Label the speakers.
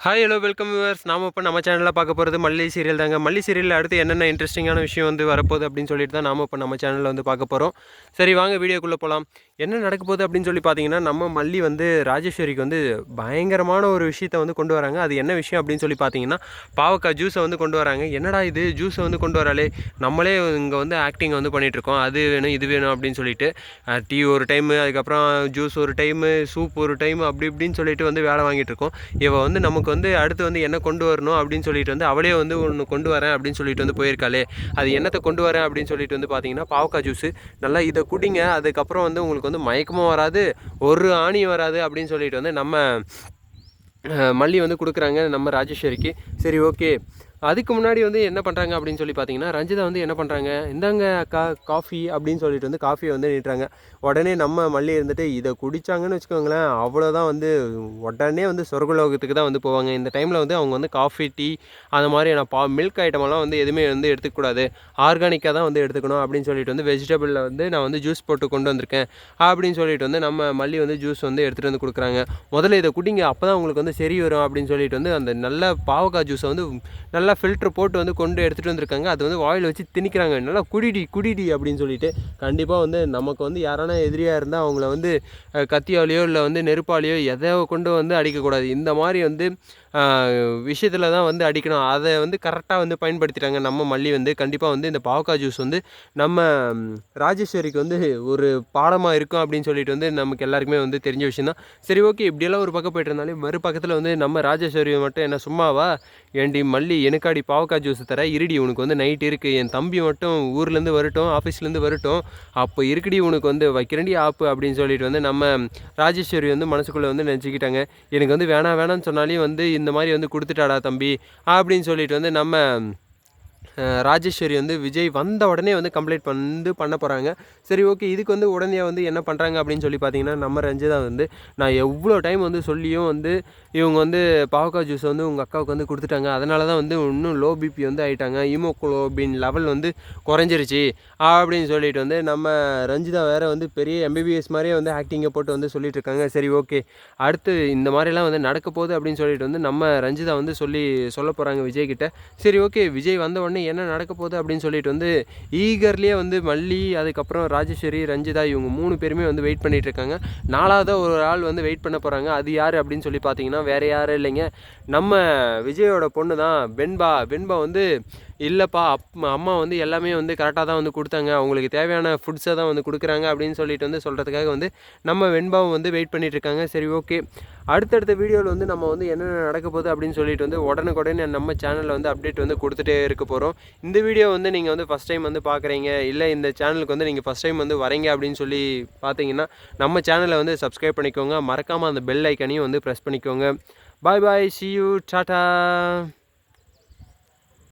Speaker 1: Hi hello welcome viewers நாம இப்போ நம்ம சேனலில் பார்க்க போகிறது மல்லி சீரியல் தாங்க. மல்லி சீரியலில் அடுத்து என்னென்ன இன்ட்ரெஸ்டிங்கான விஷயம் வந்து வரப்போகுது அப்படின்னு சொல்லிட்டு தான் நாம் இப்போ நம்ம சேனலில் வந்து பார்க்க போகிறோம் சரி வாங்க வீடியோக்குள்ளே போகலாம் என்ன நடக்க போகுது அப்படின்னு சொல்லி பார்த்தீங்கன்னா நம்ம மல்லி வந்து ராஜேஸ்வரிக்கு வந்து பயங்கரமான ஒரு விஷயத்தை வந்து கொண்டு வராங்க. அது என்ன விஷயம் அப்படின்னு சொல்லி பார்த்தீங்கன்னா பாவக்காய் ஜூஸை வந்து கொண்டு வராங்க. என்னடா இது? ஜூஸை வந்து கொண்டு வராலே நம்மளே இங்கே வந்து ஆக்டிங் வந்து பண்ணிகிட்ருக்கோம் அது வேணும் இது வேணும் அப்படின்னு சொல்லிட்டு டீ ஒரு டைமு அதுக்கப்புறம் ஜூஸ் ஒரு டைமு சூப் ஒரு டைம் அப்படி இப்படின்னு சொல்லிட்டு வந்து வேலை வாங்கிட்டு இருக்கோம். இவ வந்து நமக்கு வந்து அடுத்து வந்து என்ன கொண்டு வரணும் அப்படின்னு சொல்லிட்டு வந்து அவளே வந்து ஒன்று கொண்டு வரேன் அப்படின்னு சொல்லிட்டு வந்து போயிருக்காளே. அது என்னத்தை கொண்டு வரேன் அப்படின்னு சொல்லிட்டு வந்து பார்த்தீங்கன்னா பாவக்காய் ஜூஸு நல்லா இதை குடிங்க. அதுக்கப்புறம் வந்து உங்களுக்கு வந்து மயக்கமும் வராது ஒரு ஆணியும் வராது அப்படின்னு சொல்லிட்டு வந்து நம்ம மல்லி வந்து கொடுக்குறாங்க நம்ம ராஜேஸ்வரிக்கு. சரி ஓகே அதுக்கு முன்னாடி வந்து என்ன பண்ணுறாங்க அப்படின்னு சொல்லி பார்த்தீங்கன்னா ரஞ்சிதா வந்து என்ன பண்ணுறாங்க இந்தாங்க கா காஃபி அப்படின்னு சொல்லிட்டு வந்து காஃபியை வந்து நீட்டுறாங்க உடனே நம்ம மல்லி இருந்துட்டு இதை குடித்தாங்கன்னு வச்சுக்கோங்களேன் அவ்வளோதான் வந்து உடனே வந்து சொர்க்கலோகத்துக்கு தான் வந்து போவாங்க. இந்த டைமில் வந்து அவங்க வந்து காஃபி டீ அந்த மாதிரியான பா மில்க் ஐட்டமெல்லாம் வந்து எதுவுமே வந்து எடுத்துக்கூடாது ஆர்கானிக்காக தான் வந்து எடுத்துக்கணும் அப்படின்னு சொல்லிட்டு வந்து வெஜிடபிளில் வந்து நான் வந்து ஜூஸ் போட்டு கொண்டு வந்திருக்கேன். அப்படின்னு சொல்லிட்டு வந்து நம்ம மல்லி வந்து ஜூஸ் வந்து எடுத்துகிட்டு வந்து கொடுக்குறாங்க. முதல்ல இதை குடிங்க அப்போ தான் உங்களுக்கு வந்து சரி வரும் அப்படின்னு சொல்லிட்டு வந்து அந்த நல்ல பாவக்காய் ஜூஸை வந்து நல்லா ஃபில்ட்ரு போட்டு வந்து கொண்டு எடுத்துகிட்டு வந்திருக்காங்க. அது வந்து வாயில் வச்சு திணிக்கிறாங்க. நல்லா குடிடி குடிடி அப்படின்னு சொல்லிட்டு கண்டிப்பாக வந்து நமக்கு வந்து யாரான எதிரியாக இருந்தால் அவங்கள வந்து கத்தியாலேயோ இல்லை வந்து நெருப்பாலேயோ எதை கொண்டு வந்து அடிக்கக்கூடாது. இந்த மாதிரி வந்து விஷயத்தில் தான் வந்து அடிக்கணும். அதை வந்து கரெக்டாக வந்து பயன்படுத்திட்டாங்க. நம்ம மல்லி வந்து கண்டிப்பாக வந்து இந்த பாவக்காய் ஜூஸ் வந்து நம்ம ராஜேஸ்வரிக்கு வந்து ஒரு பாடமாக இருக்கும் அப்படின்னு சொல்லிட்டு வந்து நமக்கு எல்லாருக்குமே வந்து தெரிஞ்ச விஷயம் தான் சரி ஓகே. இப்படியெல்லாம் ஒரு பக்கம் போயிட்டு இருந்தாலே பக்கத்தில் வந்து நம்ம ராஜேஸ்வரி மட்டும் என்ன சும்மாவா? ஏண்டி மல்லி எனக்காடி பாவக்காய் ஜூஸ் தர இருடி உனக்கு வந்து நைட் இருக்குது என் தம்பி மட்டும் ஊர்லேருந்து வரட்டும் ஆஃபீஸ்லேருந்து வரட்டும். அப்போ இருக்குடி உனக்கு வந்து வைக்கிறண்டி ஆப்பு அப்படின்னு சொல்லிட்டு வந்து நம்ம ராஜேஸ்வரி வந்து மனசுக்குள்ளே வந்து நினச்சிக்கிட்டாங்க. எனக்கு வந்து வேணாம் வேணாம்னு சொன்னாலே வந்து இந்த மாதிரி வந்து கொடுத்துட்டாடா தம்பி அப்படின்னு சொல்லிட்டு வந்து நம்ம ராஜேஸ்வரி வந்து விஜய் வந்த உடனே வந்து கம்ப்ளைண்ட் வந்து பண்ண போகிறாங்க சரி ஓகே இதுக்கு வந்து உடனே வந்து என்ன பண்ணுறாங்க அப்படின்னு சொல்லி பார்த்தீங்கன்னா நம்ம ரஞ்சிதா வந்து நான் எவ்வளோ டைம் வந்து சொல்லியும் வந்து இவங்க வந்து பாவக்காய் ஜூஸ் வந்து உங்கள் அக்காவுக்கு வந்து கொடுத்துட்டாங்க. அதனால தான் வந்து இன்னும் லோ பிபி வந்து ஆயிட்டாங்க. ஹீமோகுளோபின் லெவல் வந்து குறைஞ்சிருச்சு அப்படின்னு சொல்லிட்டு வந்து நம்ம ரஞ்சிதா வேறு வந்து பெரிய எம்பிபிஎஸ் மாதிரியே வந்து ஆக்டிங்கை போட்டு வந்து சொல்லிட்டு இருக்காங்க. சரி ஓகே அடுத்து இந்த மாதிரிலாம் வந்து நடக்க போகுது அப்படின்னு சொல்லிட்டு வந்து நம்ம ரஞ்சிதா வந்து சொல்லி சொல்ல போகிறாங்க விஜய் கிட்ட சரி ஓகே விஜய் வந்த உடனே என்ன நடக்க போகுது அப்படின்னு சொல்லிட்டு வந்து ஈகர்லேயே வந்து மல்லி அதுக்கப்புறம் ராஜேஸ்வரி ரஞ்சிதா இவங்க மூணு பேருமே வந்து வெயிட் பண்ணிட்டு இருக்காங்க. நாலாவது ஒரு ஆள் வந்து வெயிட் பண்ண போகிறாங்க அது யார் அப்படின்னு சொல்லி பார்த்தீங்கன்னா வேற யாரும் இல்லைங்க. நம்ம விஜயோட பொண்ணு தான் வெண்பா. வெண்பா வந்து இல்லைப்பா அப் அம்மா வந்து எல்லாமே வந்து கரெக்டாக தான் வந்து கொடுத்தாங்க. அவங்களுக்கு தேவையான ஃபுட்ஸை தான் வந்து கொடுக்குறாங்க அப்படின்னு சொல்லிட்டு வந்து சொல்கிறதுக்காக வந்து நம்ம வெண்பாவும் வந்து வெயிட் பண்ணிகிட்ருக்காங்க சரி ஓகே அடுத்தடுத்த வீடியோவில் வந்து நம்ம வந்து என்னென்ன நடக்க போகுது அப்படின்னு சொல்லிட்டு வந்து உடனுக்குடனே நம்ம சேனலில் வந்து அப்டேட் வந்து கொடுத்துட்டே இருக்க போகிறோம் இந்த வீடியோ வந்து நீங்கள் வந்து ஃபஸ்ட் டைம் வந்து பார்க்குறீங்க இல்லை இந்த சேனலுக்கு வந்து நீங்கள் ஃபஸ்ட் டைம் வந்து வரீங்க அப்படின்னு சொல்லி பார்த்தீங்கன்னா நம்ம சேனலை வந்து சப்ஸ்கிரைப் பண்ணிக்கோங்க. மறக்காமல் அந்த பெல் ஐக்கனையும் வந்து ப்ரெஸ் பண்ணிக்கோங்க. Bye bye see you tata